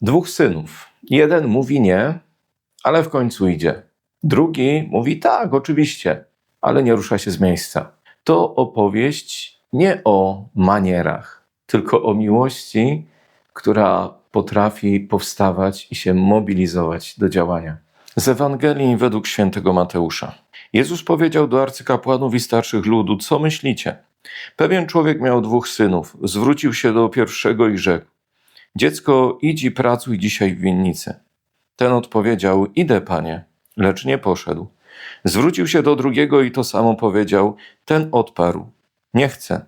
Dwóch synów. Jeden mówi nie, ale w końcu idzie. Drugi mówi tak, oczywiście, ale nie rusza się z miejsca. To opowieść nie o manierach, tylko o miłości, która potrafi powstawać i się mobilizować do działania. Z Ewangelii według świętego Mateusza. Jezus powiedział do arcykapłanów i starszych ludu: Co myślicie? Pewien człowiek miał dwóch synów. Zwrócił się do pierwszego i rzekł: Dziecko, idź i pracuj dzisiaj w winnicy. Ten odpowiedział: Idę, panie, lecz nie poszedł. Zwrócił się do drugiego i to samo powiedział. Ten odparł: Nie chcę.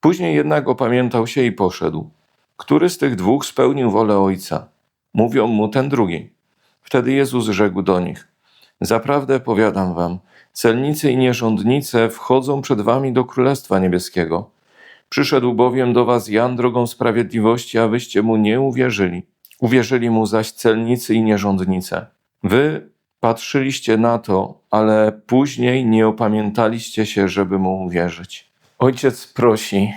Później jednak opamiętał się i poszedł. Który z tych dwóch spełnił wolę ojca? Mówią mu ten drugi. Wtedy Jezus rzekł do nich: Zaprawdę powiadam wam, celnicy i nierządnice wchodzą przed wami do Królestwa Niebieskiego. Przyszedł bowiem do was Jan drogą sprawiedliwości, a wyście mu nie uwierzyli. Uwierzyli mu zaś celnicy i nierządnice. Wy patrzyliście na to, ale później nie opamiętaliście się, żeby mu uwierzyć. Ojciec prosi,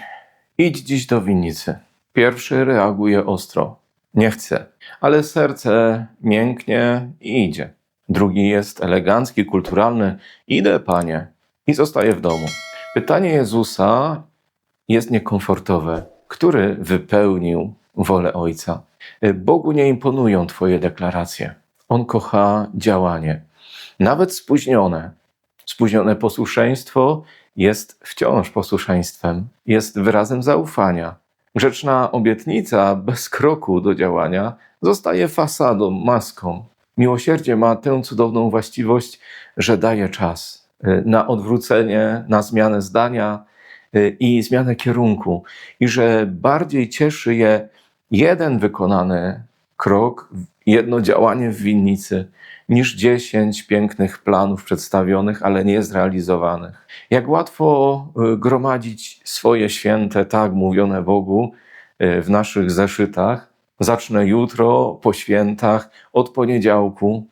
idź dziś do winnicy. Pierwszy reaguje ostro. Nie chce, ale serce mięknie i idzie. Drugi jest elegancki, kulturalny. Idę, panie. I zostaje w domu. Pytanie Jezusa jest niekomfortowe. Który wypełnił wolę Ojca? Bogu nie imponują Twoje deklaracje. On kocha działanie, nawet spóźnione. Spóźnione posłuszeństwo jest wciąż posłuszeństwem, jest wyrazem zaufania. Grzeczna obietnica bez kroku do działania zostaje fasadą, maską. Miłosierdzie ma tę cudowną właściwość, że daje czas y, na odwrócenie, na zmianę zdania y, i zmianę kierunku, i że bardziej cieszy je jeden wykonany krok, jedno działanie w winnicy, niż dziesięć pięknych planów przedstawionych, ale nie zrealizowanych. Jak łatwo y, gromadzić swoje święte, tak mówione Bogu w naszych zeszytach, Zacznę jutro, po świętach, od poniedziałku,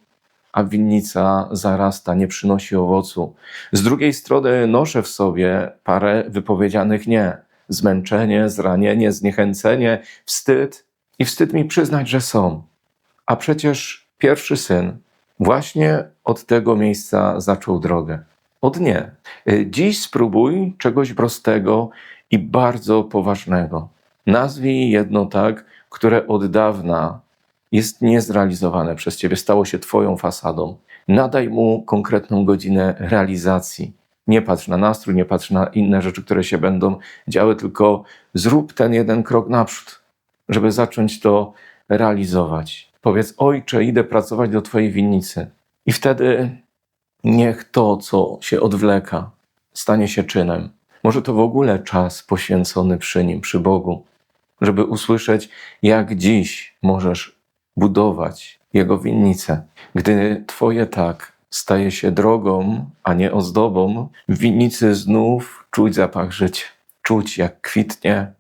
a winnica zarasta, nie przynosi owocu. Z drugiej strony noszę w sobie parę wypowiedzianych nie. Zmęczenie, zranienie, zniechęcenie, wstyd i wstyd mi przyznać, że są. A przecież pierwszy syn właśnie od tego miejsca zaczął drogę. Od nie. Dziś spróbuj czegoś prostego i bardzo poważnego. Nazwij jedno tak, które od dawna jest niezrealizowane przez Ciebie, stało się Twoją fasadą. Nadaj mu konkretną godzinę realizacji. Nie patrz na nastrój, nie patrz na inne rzeczy, które się będą działy, tylko zrób ten jeden krok naprzód, żeby zacząć to realizować. Powiedz, ojcze, idę pracować do Twojej winnicy. I wtedy niech to, co się odwleka, stanie się czynem. Może to w ogóle czas poświęcony przy Nim, przy Bogu żeby usłyszeć, jak dziś możesz budować Jego winnicę. Gdy Twoje tak staje się drogą, a nie ozdobą, w winnicy znów czuć zapach życia, czuć jak kwitnie,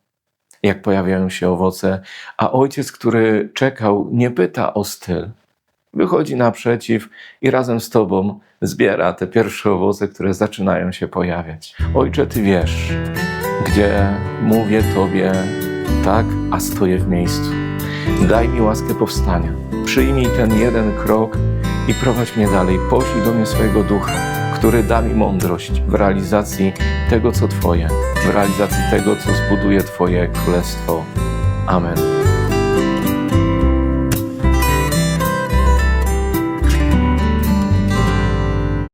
jak pojawiają się owoce, a ojciec, który czekał, nie pyta o styl. Wychodzi naprzeciw i razem z Tobą zbiera te pierwsze owoce, które zaczynają się pojawiać. Ojcze, Ty wiesz, gdzie mówię Tobie, tak, a stoję w miejscu. Daj mi łaskę powstania. Przyjmij ten jeden krok i prowadź mnie dalej. Poślij do mnie swojego ducha, który da mi mądrość w realizacji tego, co Twoje, w realizacji tego, co zbuduje Twoje królestwo. Amen.